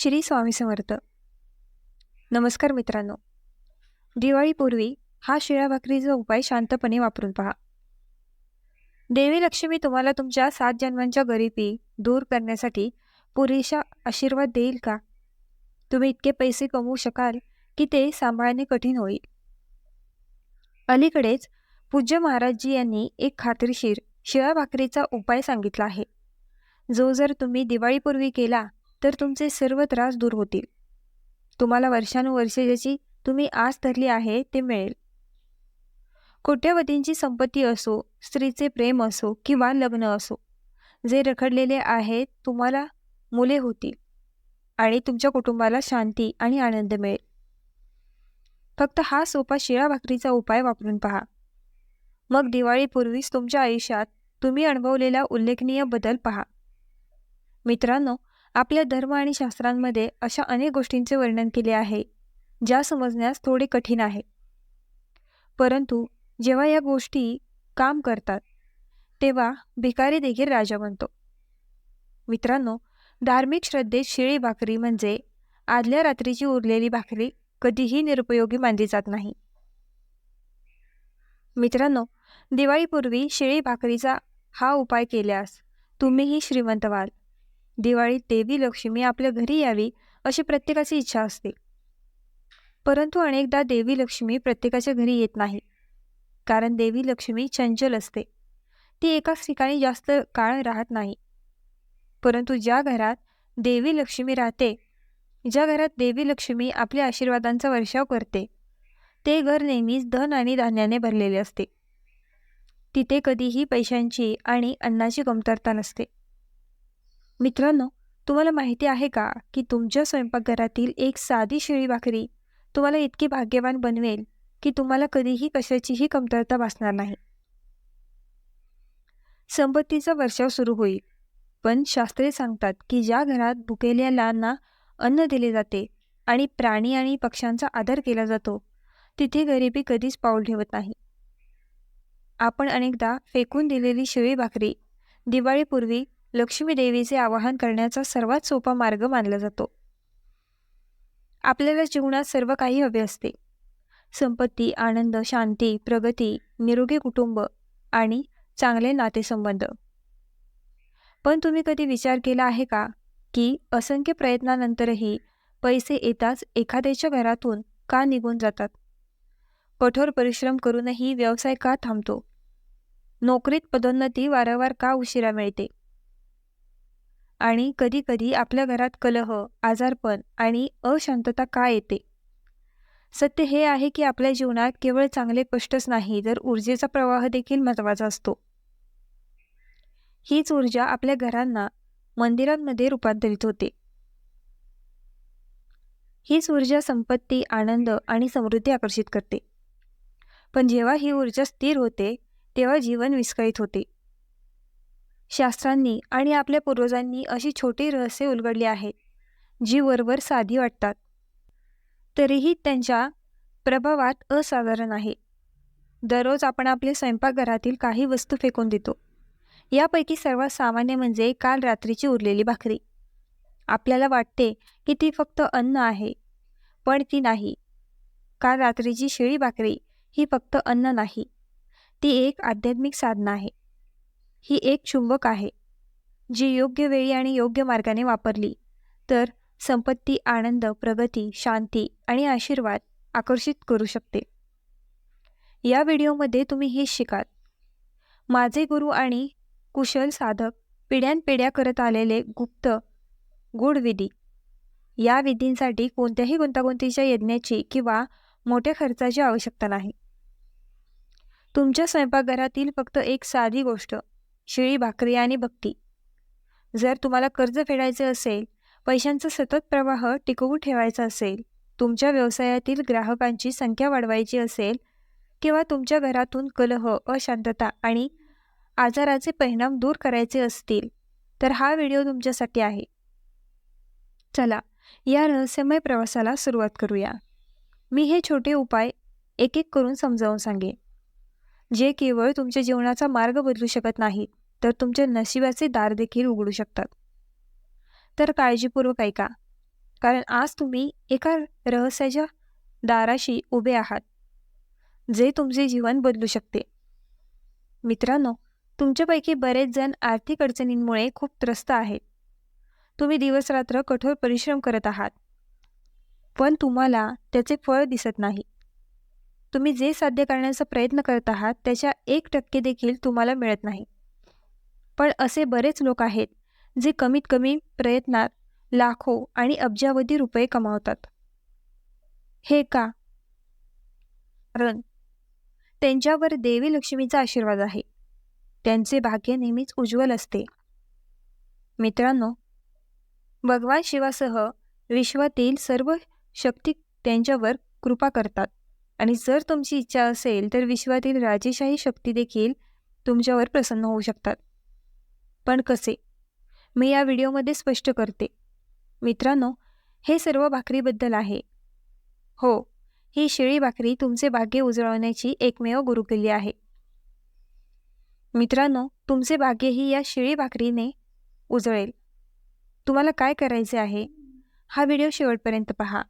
श्री स्वामी समर्थ. नमस्कार मित्रांनो. दिवाळीपूर्वी हा शिळा भाकरीचा उपाय शांतपणे वापरून पहा. देवी लक्ष्मी तुम्हाला तुमच्या सात जन्मांच्या गरिबी दूर करण्यासाठी पुरेशा आशीर्वाद देईल का? तुम्ही इतके पैसे कमवू शकाल की ते सांभाळणे कठीण होईल. अलीकडेच पूज्य महाराजजी यांनी एक खात्रीशीर शिळा भाकरीचा उपाय सांगितला आहे. जो जर तुम्ही दिवाळीपूर्वी केला तर तुमचे सर्व त्रास दूर होतील. तुम्हाला वर्षानुवर्षे ज्याची तुम्ही आस धरली आहे ते मिळेल. कोट्यवधींची संपत्ती असो स्त्रीचे प्रेम असो किंवा लग्न असो जे रखडलेले आहेत तुम्हाला मुले होतील आणि तुमच्या कुटुंबाला शांती आणि आनंद मिळेल. फक्त हा सोपा शिळा भाकरीचा उपाय वापरून पहा. मग दिवाळीपूर्वीच तुमच्या आयुष्यात तुम्ही अनुभवलेला उल्लेखनीय बदल पहा. मित्रांनो आपल्या धर्म आणि शास्त्रांमध्ये अशा अनेक गोष्टींचे वर्णन केले आहे ज्या समजण्यास थोडे कठीण आहे. परंतु जेव्हा या गोष्टी काम करतात तेव्हा भिकारी देखील राजा बनतो. मित्रांनो धार्मिक श्रद्धेत शिळी भाकरी म्हणजे आदल्या रात्रीची उरलेली भाकरी कधीही निरुपयोगी मानली जात नाही. मित्रांनो दिवाळीपूर्वी शिळी भाकरीचा हा उपाय केल्यास तुम्हीही श्रीमंत व्हाल. दिवाळीत देवी लक्ष्मी आपल्या घरी यावी अशी प्रत्येकाची इच्छा असते. परंतु अनेकदा देवी लक्ष्मी प्रत्येकाच्या घरी येत नाही. कारण देवी लक्ष्मी चंचल असते. ती एकाच ठिकाणी जास्त काळ राहत नाही. परंतु ज्या घरात देवी लक्ष्मी राहते ज्या घरात देवी लक्ष्मी आपल्या आशीर्वादांचा वर्षाव करते ते घर नेहमीच धन आणि धान्याने भरलेले असते. तिथे कधीही पैशांची आणि अन्नाची कमतरता नसते. मित्रांनो तुम्हाला माहिती आहे का की तुमच्या स्वयंपाकघरातील एक साधी शिळी भाकरी तुम्हाला इतकी भाग्यवान बनवेल की तुम्हाला कधीही कशाचीही कमतरता भासणार नाही. संपत्तीचा वर्षाव सुरू होईल. पण शास्त्रे सांगतात की ज्या घरात भुकेल्यालांना अन्न दिले जाते आणि प्राणी आणि पक्ष्यांचा आदर केला जातो तिथे गरिबी कधीच पाऊल ठेवत नाही. आपण अनेकदा फेकून दिलेली शिळी भाकरी दिवाळीपूर्वी लक्ष्मी देवीचे आवाहन करण्याचा सर्वात सोपा मार्ग मानला जातो. आपल्याला जीवनात सर्व काही हवे असते. संपत्ती आनंद शांती प्रगती निरोगी कुटुंब आणि चांगले नातेसंबंध. पण तुम्ही कधी विचार केला आहे का की असंख्य प्रयत्नानंतरही पैसे येताच एखाद्याच्या घरातून का निघून जातात? कठोर परिश्रम करूनही व्यवसाय का थांबतो? नोकरीत पदोन्नती वारंवार का उशिरा मिळते? आणि कधीकधी आपल्या घरात कलह आजारपण आणि अशांतता का येते? सत्य हे आहे की आपल्या जीवनात केवळ चांगले कष्टच नाही तर ऊर्जेचा प्रवाह देखील महत्त्वाचा असतो. हीच ऊर्जा आपल्या घरांना मंदिरांमध्ये रूपांतरित होते. हीच ऊर्जा संपत्ती आनंद आणि समृद्धी आकर्षित करते. पण जेव्हा ही ऊर्जा स्थिर होते तेव्हा जीवन विस्कळीत होते. शास्त्रांनी आणि आपल्या पूर्वजांनी अशी छोटी रहस्य उलगडली आहेत जी वरवर साधी वाटतात. तरीही त्यांच्या प्रभावात असाधारण आहे. दररोज आपण आपल्या स्वयंपाकघरातील काही वस्तू फेकून देतो. यापैकी सर्वात सामान्य म्हणजे काल रात्रीची उरलेली भाकरी. आपल्याला वाटते की ती फक्त अन्न आहे पण ती नाही. काल रात्रीची शिळी भाकरी ही फक्त अन्न नाही. ती एक आध्यात्मिक साधना आहे. ही एक चुंबक आहे जी योग्य वेळी आणि योग्य मार्गाने वापरली. तर संपत्ती आनंद प्रगती शांती आणि आशीर्वाद आकर्षित करू शकते. या व्हिडिओमध्ये तुम्ही हे शिकाल. माझे गुरु आणि कुशल साधक पिढ्यानपिढ्या करत आलेले गुप्त गूढ विधी. या विधींसाठी कोणत्याही गुंतागुंतीच्या यज्ञाची किंवा मोठ्या खर्चाची आवश्यकता नाही. तुमच्या स्वयंपाकघरातील फक्त एक साधी गोष्ट शिळी भाकरी आणि भक्ती जर तुम्हाला कर्ज फेडायचे असेल पैशांचा सतत प्रवाह टिकवून ठेवायचा असेल तुमच्या व्यवसायातील ग्राहकांची संख्या वाढवायची असेल किंवा तुमच्या घरातून कलह अशांतता आणि आजाराचे परिणाम दूर करायचे असतील तर हा व्हिडिओ तुमच्यासाठी आहे. चला या रहस्यमय प्रवासाला सुरुवात करूया. मी हे छोटे उपाय एक एक करून समजावून सांगेन. जे केवळ तुमच्या जीवनाचा मार्ग बदलू शकत नाहीत. तर तुमच्या नशिबाचे दार देखील उघडू शकतात. तर काळजीपूर्वक ऐका. कारण आज तुम्ही एका रहस्याच्या दाराशी उभे आहात जे तुमचे जीवन बदलू शकते. मित्रांनो तुमच्यापैकी बरेच जण आर्थिक अडचणींमुळे खूप त्रस्त आहेत. तुम्ही दिवसरात्र कठोर परिश्रम करत आहात. पण तुम्हाला त्याचे फळ दिसत नाही. तुम्ही जे साध्य करण्याचा प्रयत्न करत आहात त्याच्या एक टक्के देखील तुम्हाला मिळत नाही. पण असे बरेच लोक आहेत जे कमीत कमी प्रयत्नात लाखो आणि अब्जावधी रुपये कमावतात. हे का? कारण त्यांच्यावर देवी लक्ष्मीचा आशीर्वाद आहे. त्यांचे भाग्य नेहमीच उज्ज्वल असते. मित्रांनो भगवान शिवासह विश्वातील सर्व शक्ती त्यांच्यावर कृपा करतात. आणि जर तुमची इच्छा असेल तर विश्वातील राजेशाही शक्ती देखील तुमच्यावर प्रसन्न होऊ शकतात. पण कसे? मी या व्हिडिओमध्ये स्पष्ट करते. मित्रांनो हे सर्व भाकरीबद्दल आहे. हो ही शिळी भाकरी तुमचे भाग्य उजळवण्याची एकमेव गुरुकिल्ली आहे. मित्रांनो तुमचे भाग्यही या शिळी भाकरीने उजळेल. तुम्हाला काय करायचे आहे? हा व्हिडिओ शेवटपर्यंत पहा.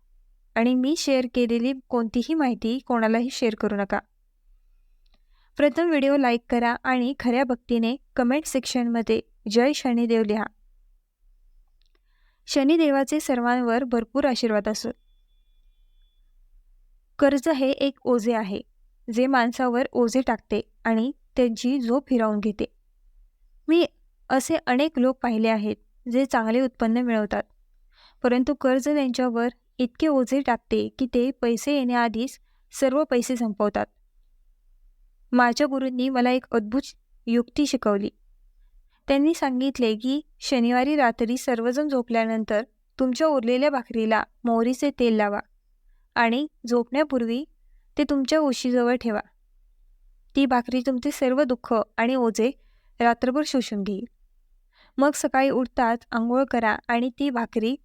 आणि मी शेअर केलेली कोणतीही माहिती कोणालाही शेअर करू नका. प्रथम व्हिडिओ लाईक करा आणि खऱ्या भक्तीने कमेंट सेक्शनमध्ये जय शनिदेव लिहा. शनिदेवाचे सर्वांवर भरपूर आशीर्वाद असो. कर्ज हे एक ओझे आहे जे माणसावर ओझे टाकते आणि त्यांची झोप हिरावून घेते. मी असे अनेक लोक पाहिले आहेत जे चांगले उत्पन्न मिळवतात. परंतु कर्ज त्यांच्यावर इतके ओझे टाकते की ते पैसे येण्याआधीच सर्व पैसे संपवतात. माझ्या गुरूंनी मला एक अद्भुत युक्ती शिकवली. त्यांनी सांगितले की शनिवारी रात्री सर्वजण झोपल्यानंतर तुमच्या उरलेल्या भाकरीला मोहरीचे तेल लावा आणि झोपण्यापूर्वी ते तुमच्या उशीजवळ ठेवा. ती भाकरी तुमचे सर्व दुःख आणि ओझे रात्रभर शोषून घेईल. मग सकाळी उठताच आंघोळ करा आणि ती भाकरी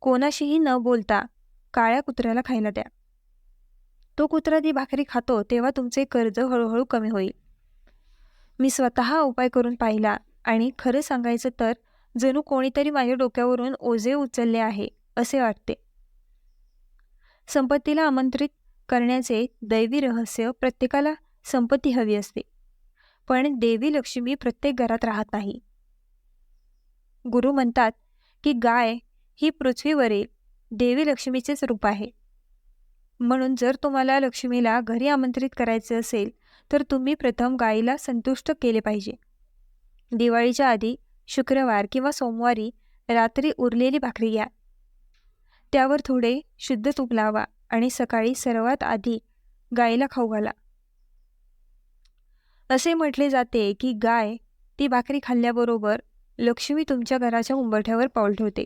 कोणाशीही न बोलता काळ्या कुत्र्याला खायला द्या. तो कुत्रा ती भाकरी खातो तेव्हा तुमचे कर्ज हळूहळू कमी होईल. मी स्वतः उपाय करून पाहिला आणि खरं सांगायचं तर जणू कोणीतरी माझ्या डोक्यावरून ओझे उचलले आहे असे वाटते. संपत्तीला आमंत्रित करण्याचे दैवी रहस्य प्रत्येकाला संपत्ती हवी असते. पण देवी लक्ष्मी प्रत्येक घरात राहत नाही. गुरु म्हणतात की गाय ही पृथ्वीवरील देवी लक्ष्मीचेच रूप आहे. म्हणून जर तुम्हाला लक्ष्मीला घरी आमंत्रित करायचे असेल तर तुम्ही प्रथम गायीला संतुष्ट केले पाहिजे. दिवाळीच्या आधी शुक्रवार किंवा सोमवारी रात्री उरलेली भाकरी घ्या. त्यावर थोडे शुद्ध तूप लावा आणि सकाळी सर्वात आधी गायीला खाऊ घाला. असे म्हटले जाते की गाय ती भाकरी खाल्ल्याबरोबर लक्ष्मी तुमच्या घराच्या उंबरठ्यावर पाऊल ठेवते.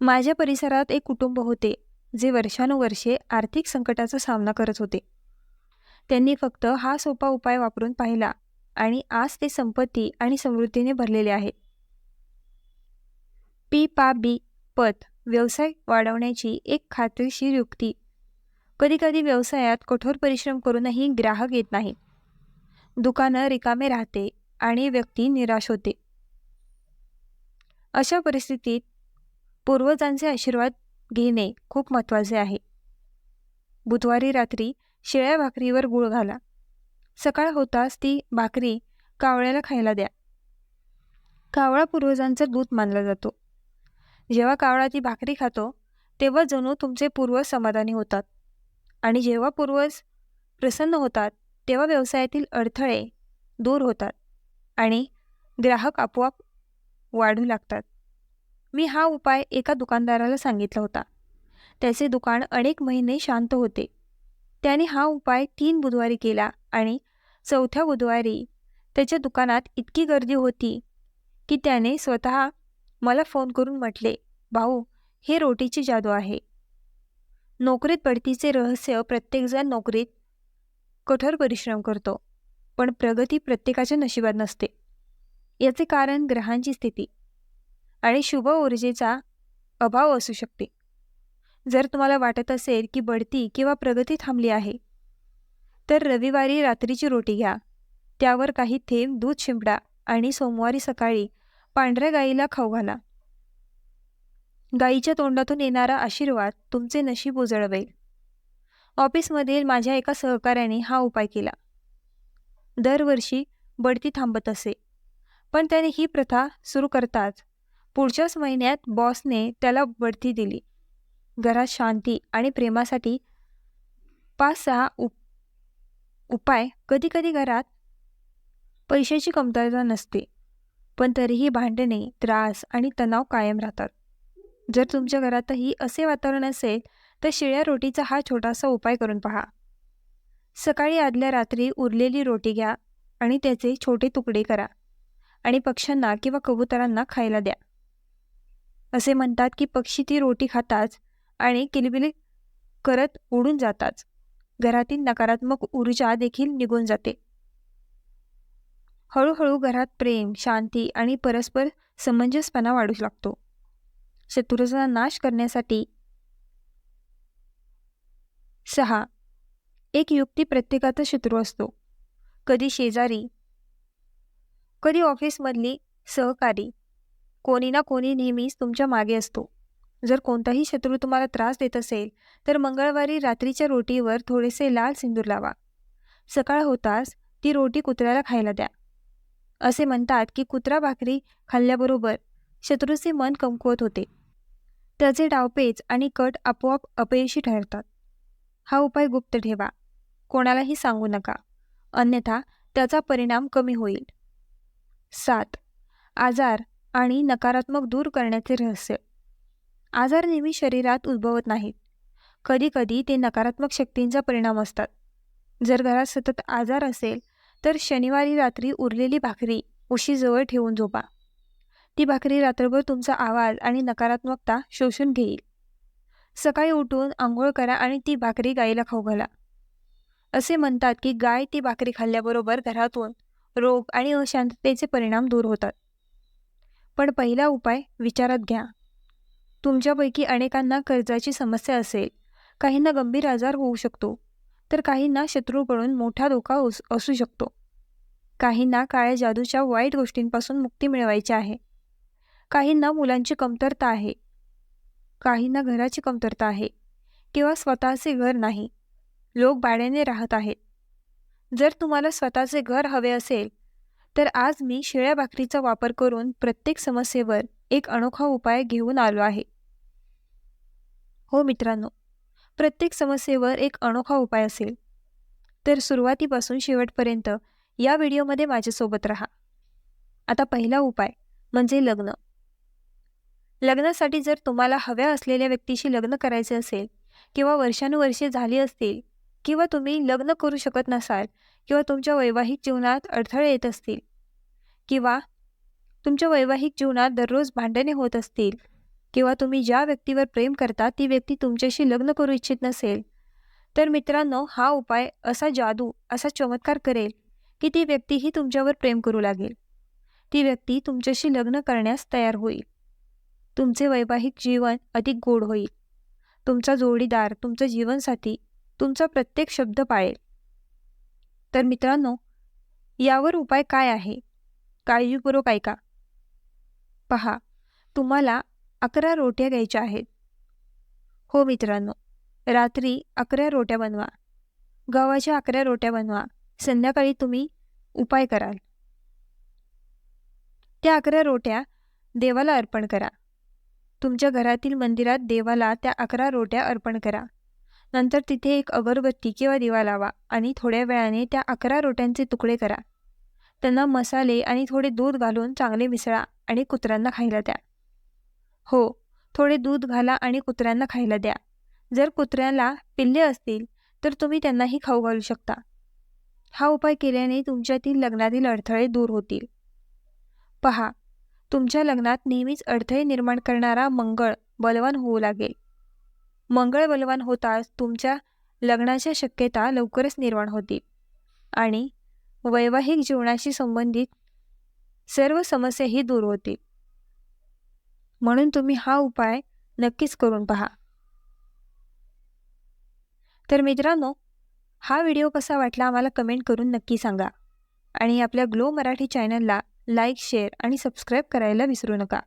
माझ्या परिसरात एक कुटुंब होते. जे वर्षानुवर्षे आर्थिक संकटाचा सामना करत होते. त्यांनी फक्त हा सोपा उपाय वापरून पाहिला आणि आज ते संपत्ती आणि समृद्धीने भरलेले आहेत पी. पा. बी. पत व्यवसाय वाढवण्याची एक खात्रीशीर युक्ती. कधीकधी व्यवसायात कठोर परिश्रम करूनही ग्राहक येत नाही. दुकानं रिकामे राहते आणि व्यक्ती निराश होते. अशा परिस्थितीत पूर्वजांचे आशीर्वाद घेणे खूप महत्त्वाचे आहे. बुधवारी रात्री शिळ्या भाकरीवर गुळ घाला. सकाळ होताच ती भाकरी कावळ्याला खायला द्या. कावळा पूर्वजांचा दूत मानला जातो. जेव्हा कावळा ती भाकरी खातो तेव्हा जणू तुमचे पूर्वज समाधानी होतात. आणि जेव्हा पूर्वज प्रसन्न होतात तेव्हा व्यवसायातील अडथळे दूर होतात आणि ग्राहक आपोआप वाढू लागतात. मी हा उपाय एका दुकानदाराला सांगितला होता. त्याचे दुकान अनेक महिने शांत होते. त्याने हा उपाय तीन बुधवारी केला आणि चौथ्या बुधवारी त्याच्या दुकानात इतकी गर्दी होती की त्याने स्वतः मला फोन करून म्हटले भाऊ हे रोटीची जादू आहे. नोकरीत बढतीचे रहस्य प्रत्येकजण नोकरीत कठोर परिश्रम करतो पण प्रगती प्रत्येकाच्या नशिबात नसते. याचे कारण ग्रहांची स्थिती. आणि शुभ ऊर्जेचा अभाव असू शकते. जर तुम्हाला वाटत असेल की बढती किंवा प्रगती थांबली आहे तर रविवारी रात्रीची रोटी घ्या. त्यावर काही थेंब दूध शिंपडा आणि सोमवारी सकाळी पांढऱ्या गाईला खाऊ घाला. गाईच्या तोंडातून येणारा आशीर्वाद तुमचे नशीब उजळवेल. ऑफिसमधील माझ्या एका सहकाऱ्याने हा उपाय केला. दरवर्षी बढती थांबत असे पण त्याने ही प्रथा सुरू करताच पुढच्याच महिन्यात बॉसने त्याला बढती दिली. घरात शांती आणि प्रेमासाठी पाच सहा उप उपाय कधीकधी घरात पैशाची कमतरता नसते पण तरीही भांडणे त्रास आणि तणाव कायम राहतात. जर तुमच्या घरातही असे वातावरण असेल तर शिळ्या रोटीचा हा छोटासा उपाय करून पहा. सकाळी आदल्या रात्री उरलेली रोटी घ्या आणि त्याचे छोटे तुकडे करा आणि पक्ष्यांना किंवा कबुतरांना खायला द्या. असे म्हणतात की पक्षी ती रोटी खाताच आणि किलबिली करत उडून जाताच घरातील नकारात्मक ऊर्जा देखील निघून जाते. हळूहळू घरात प्रेम शांती आणि परस्पर समंजसपणा वाढू लागतो. शत्रूचा नाश करण्यासाठी सहा. एक युक्ती प्रत्येकाचा शत्रू असतो. कधी शेजारी कधी ऑफिसमधली सहकारी. कोणी ना कोणी नेहमीच तुमच्या मागे असतो. जर कोणताही शत्रू तुम्हाला त्रास देत असेल तर मंगळवारी रात्रीच्या रोटीवर थोडेसे लाल सिंदूर लावा. सकाळ होताच ती रोटी कुत्र्याला खायला द्या. असे म्हणतात की कुत्रा भाकरी खाल्ल्याबरोबर शत्रूचे मन कमकुवत होते. त्याचे डावपेच आणि कट आपोआप अपयशी ठरतात. हा उपाय गुप्त ठेवा. कोणालाही सांगू नका. अन्यथा त्याचा परिणाम कमी होईल. सात. आजार आणि नकारात्मक दूर करण्याचे रहस्य. आजार नेहमी शरीरात उद्भवत नाहीत. कधीकधी ते नकारात्मक शक्तींचा परिणाम असतात. जर घरात सतत आजार असेल तर शनिवारी रात्री उरलेली भाकरी उशीजवळ ठेवून झोपा. ती भाकरी रात्रभर तुमचा आवाज आणि नकारात्मकता शोषून घेईल. सकाळी उठून आंघोळ करा आणि ती भाकरी गायीला खाऊ घाला. असे म्हणतात की गाय ती भाकरी खाल्ल्याबरोबर घरातून रोग आणि अशांततेचे परिणाम दूर होतात. पण पहिला उपाय विचारात घ्या. तुमच्यापैकी अनेकांना कर्जाची समस्या असेल. काहींना गंभीर आजार होऊ शकतो. तर काहींना शत्रूकडून मोठा धोका असू शकतो. काहींना काळ्या जादूच्या वाईट गोष्टींपासून मुक्ती मिळवायची आहे. काहींना मुलांची कमतरता आहे. काहींना घराची कमतरता आहे. किंवा स्वतःचे घर नाही. लोक भाड्याने राहत आहेत. जर तुम्हाला स्वतःचे घर हवे असेल तर आज मी शिळ्या भाकरीचा वापर करून प्रत्येक समस्येवर एक अनोखा उपाय घेऊन आलो आहे. हो मित्रांनो प्रत्येक समस्येवर एक अनोखा उपाय असेल. तर सुरुवातीपासून शेवटपर्यंत या व्हिडिओमध्ये माझ्यासोबत राहा. आता पहिला उपाय म्हणजे लग्न. लग्नासाठी जर तुम्हाला हव्या असलेल्या व्यक्तीशी लग्न करायचे असेल किंवा वर्षानुवर्षे झाली असतील किंवा तुम्ही लग्न करू शकत नसाल किंवा तुमच्या वैवाहिक जीवनात अडथळे येत असतील किंवा तुमच्या वैवाहिक जीवनात दररोज भांडणे होत असतील किंवा तुम्ही ज्या व्यक्तीवर प्रेम करता ती व्यक्ती तुमच्याशी लग्न करू इच्छित नसेल तर मित्रांनो हा उपाय असा जादू असा चमत्कार करेल की ती व्यक्तीही तुमच्यावर प्रेम करू लागेल. ती व्यक्ती तुमच्याशी लग्न करण्यास तयार होईल. तुमचे वैवाहिक जीवन अधिक गोड होईल. तुमचा जोडीदार तुमचा जीवनसाथी तुमचा प्रत्येक शब्द पाळेल. तर मित्रांनो यावर उपाय काय आहे? काळजीपूर्वक ऐका. पहा तुम्हाला अकरा रोट्या घ्यायच्या आहेत. हो मित्रांनो रात्री अकरा रोट्या बनवा. गव्हाच्या अकरा रोट्या बनवा. संध्याकाळी तुम्ही उपाय कराल. त्या अकरा रोट्या देवाला अर्पण करा. तुमच्या घरातील मंदिरात देवाला त्या अकरा रोट्या अर्पण करा. नंतर तिथे एक अगरबत्ती किंवा दिवा लावा आणि थोड्या वेळाने त्या अकरा रोट्यांचे तुकडे करा. त्यांना मसाले आणि थोडे दूध घालून चांगले मिसळा आणि कुत्र्यांना खायला द्या. हो थोडे दूध घाला आणि कुत्र्यांना खायला द्या. जर कुत्र्याला पिल्ले असतील तर तुम्ही त्यांनाही खाऊ घालू शकता. हा उपाय केल्याने तुमच्यातील लग्नातील अडथळे दूर होतील. पहा तुमच्या लग्नात नेहमीच अडथळे निर्माण करणारा मंगळ बलवान होऊ लागेल. मंगळ बलवान होताच तुमच्या लग्नाच्या शक्यता लवकरच निर्माण होतील. आणि वैवाहिक जीवनाशी संबंधित सर्व समस्याही दूर होतील. म्हणून तुम्ही हा उपाय नक्कीच करून पहा. तर मित्रांनो हा व्हिडिओ कसा वाटला आम्हाला कमेंट करून नक्की सांगा. आणि आपल्या ग्लो मराठी चॅनलला लाईक शेअर आणि सबस्क्राईब करायला विसरू नका.